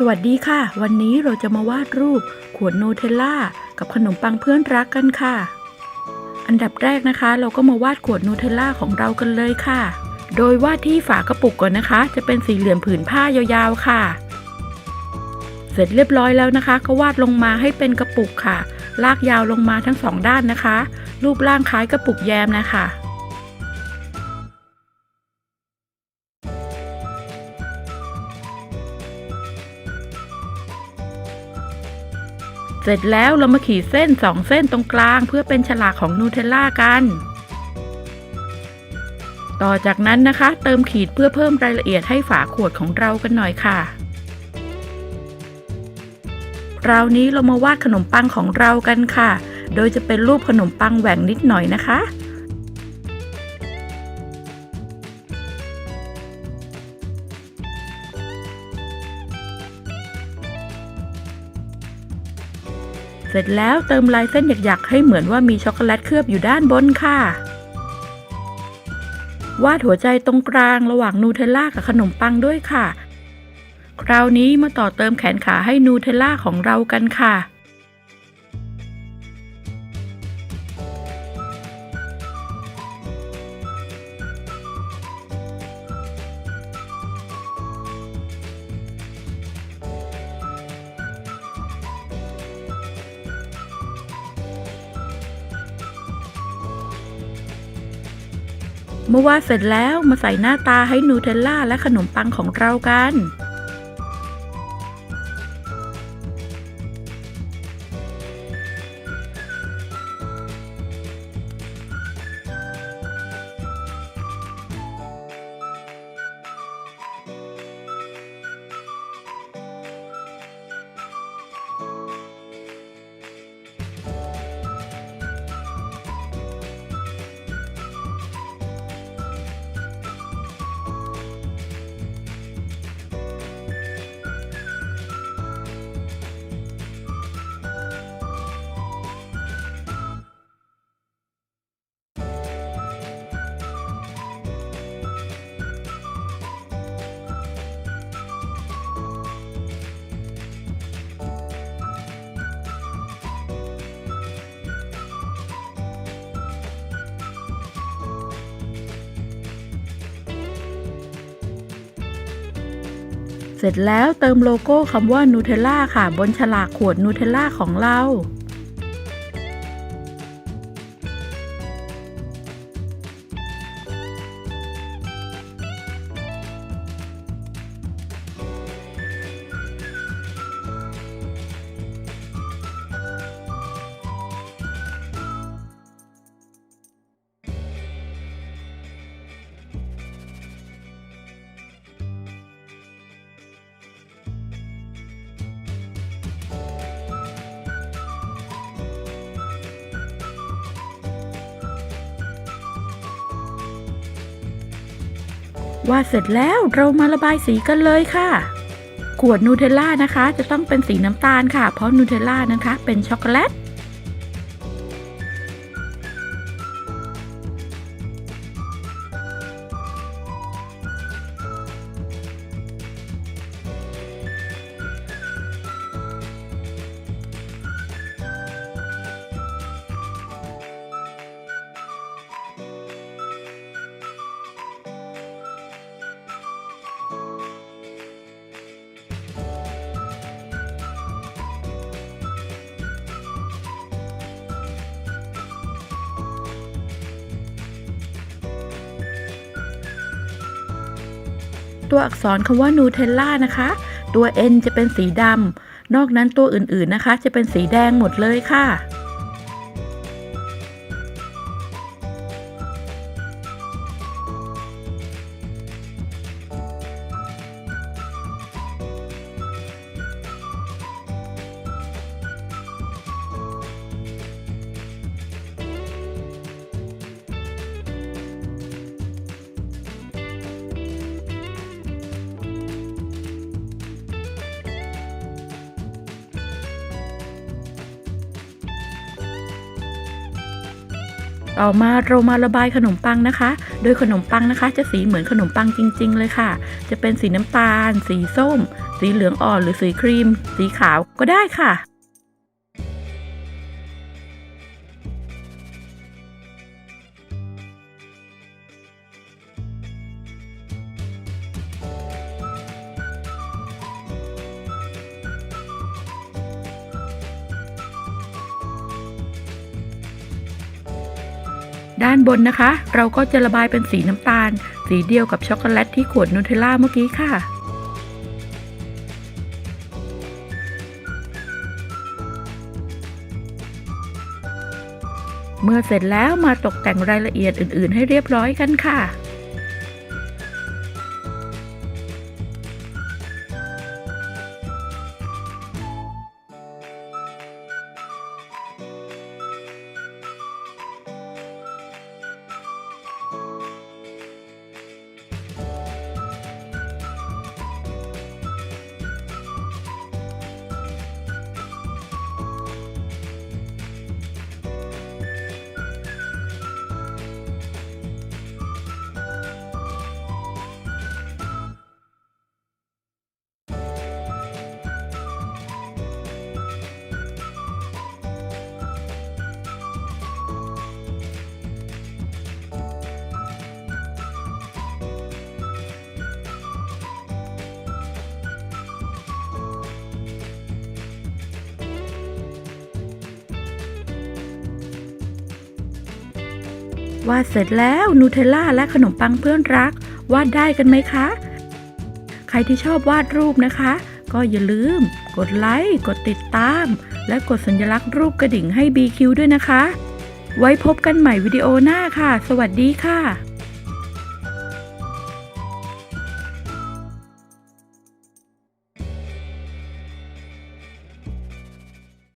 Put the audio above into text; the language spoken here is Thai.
สวัสดีค่ะ วันนี้เราจะมาวาดรูปขวดโนเทลล่ากับขนมปังเพื่อนรักกันค่ะ อันดับแรกนะคะ เราก็มาวาดขวดโนเทลล่าของเรากันเลยค่ะ โดยวาดที่ฝากระปุกก่อนนะคะ จะเป็นสีเหลืองผืนผ้ายาวๆค่ะ เสร็จเรียบร้อยแล้วนะคะ ก็วาดลงมาให้เป็นกระปุกค่ะ ลากยาวลงมาทั้งสองด้านนะคะ รูปร่างคล้ายกระปุกแยมนะคะ เสร็จแล้วเรามาขีดเส้นสองเส้นตรงกลาง เพื่อเป็นฉลากของนูเทลล่ากัน ต่อจากนั้นนะคะ เติมขีดเพื่อเพิ่มรายละเอียดให้ฝาขวดของเรากันหน่อยค่ะคราวนี้เรามาวาดขนมปังของเรากันค่ะ โดยจะเป็นรูปขนมปังแหว่งนิดหน่อยนะคะ เสร็จแล้วเติมลายเส้นหยักๆ ให้เหมือนว่ามีช็อกโกแลตเคลือบอยู่ด้านบนค่ะ วาดหัวใจตรงกลางระหว่างนูเทลล่ากับขนมปังด้วยค่ะ คราวนี้มาต่อเติมแขนขาให้นูเทลล่าของเรากันค่ะ เมื่อวาดเสร็จแล้วมาใส่หน้าตาให้นูเทลล่าและขนมปังของเรากัน เสร็จแล้วเติมโลโก้คำว่านูเทลล่าค่ะ บนฉลากขวดนูเทลล่าของเรา ว่าเสร็จแล้วเรามาระบายสีกันเลยค่ะ ขวดนูเทลล่านะคะ จะต้องเป็นสีน้ำตาลค่ะ เพราะนูเทลล่านะคะ เป็นช็อกโกแลต ตัวอักษรคำว่านูเทลล่านะคะ ตัว N จะเป็นสีดำนอกนั้นตัวอื่นๆนะคะ จะเป็นสีแดงหมดเลยค่ะ ต่อมาเรามาระบายขนมปังนะคะ โดยขนมปังนะคะ จะสีเหมือนขนมปังจริง ๆ เลยค่ะ จะเป็นสีน้ำตาล สีส้ม สีเหลืองอ่อนหรือสีครีม สีขาวก็ได้ค่ะ ด้านบนนะคะ เราก็จะระบายเป็นสีน้ำตาล สีเดียวกับช็อกโกแลตที่ขวดนูเทลล่าเมื่อกี้ค่ะเมื่อเสร็จแล้วมาตกแต่งรายละเอียดอื่น ๆ ให้เรียบร้อยกันค่ะ วาดเสร็จแล้วนูเทลล่าและขนมปังเพื่อนรัก วาดได้กันไหมคะ ใครที่ชอบวาดรูปนะคะ ก็อย่าลืม กดไลค์ กดติดตาม และกดสัญลักษณ์รูปกระดิ่งให้ BQ ด้วยนะคะ ไว้พบกันใหม่วิดีโอหน้าค่ะ สวัสดีค่ะ